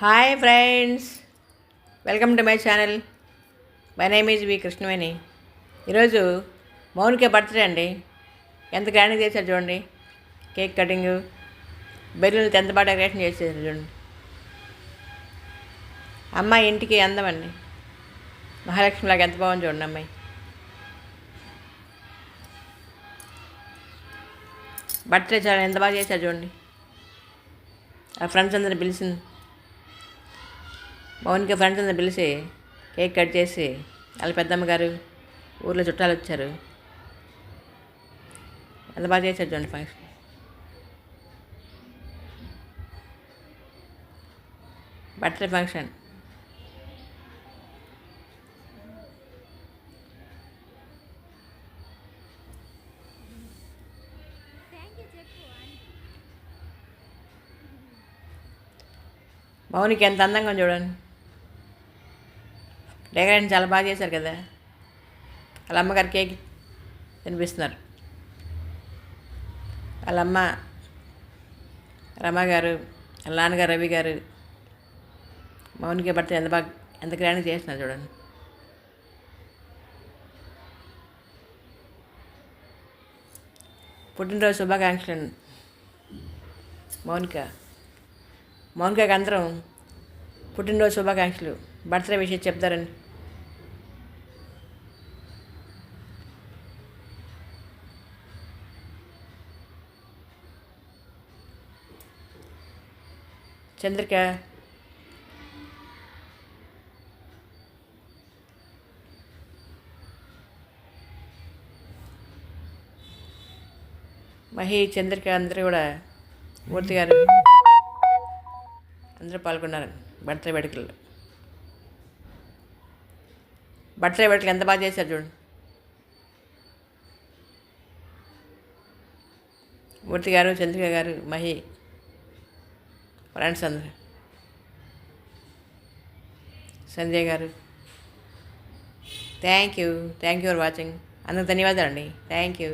Hi friends welcome to my channel my name is V Krishnaveni ఈరోజు Mounika birthday అండి. ఎంత గ్రాండ్గా చేశారు చూడండి. కేక్ కటింగ్ బెలూన్లు ఎంత బాగా డెకరేషన్ చేసేసారు చూడండి. అమ్మాయి ఇంటికి అందమండి. మహాలక్ష్మిలాగా ఎంత బాగుంది చూడండి అమ్మాయి. బర్త్డే చాలా ఎంత బాగా చేశారు చూడండి. ఆ ఫ్రెండ్స్ అందరిని పిలిచింది. మౌనికి ఫ్రెండ్స్ పిలిచి కేక్ కట్ చేసి వాళ్ళ పెద్దమ్మ గారు ఊర్లో చుట్టాలు వచ్చారు. ఎంత బాగా చేశారు చూడండి ఫంక్షన్. Birthday function. మౌనికి ఎంత అందంగా ఉంది చూడండి. డెకరేషన్ చాలా బాగా చేశారు కదా. వాళ్ళ అమ్మగారు కేక్ తినిపిస్తున్నారు. వాళ్ళ అమ్మ రమ గారు వాళ్ళ నాన్నగారు రవి గారు మౌనికే బర్త్డే ఎంత బాగా ఎంత గ్రాండ్ చేస్తున్నారు చూడండి. పుట్టినరోజు శుభాకాంక్షలు మౌనిక. మౌనికకి అందరం పుట్టినరోజు శుభాకాంక్షలు. బర్త్డే విషయం చెప్తారని. చంద్రిక. మహి చంద్రిక అందరూ కూడా మూర్తి గారు అందరూ పాల్గొన్నారు బర్త్డే వేడుకల్లో. బర్త్డే వేడుకలు ఎంత బాగా చేశారు చూడండి మూర్తి గారు చంద్రిక గారు మహి ఫ్రెండ్స్ అందరు. Sanjay garu. Thank you thank you for watching. అందరికి ధన్యవాదాలండి. Thank you.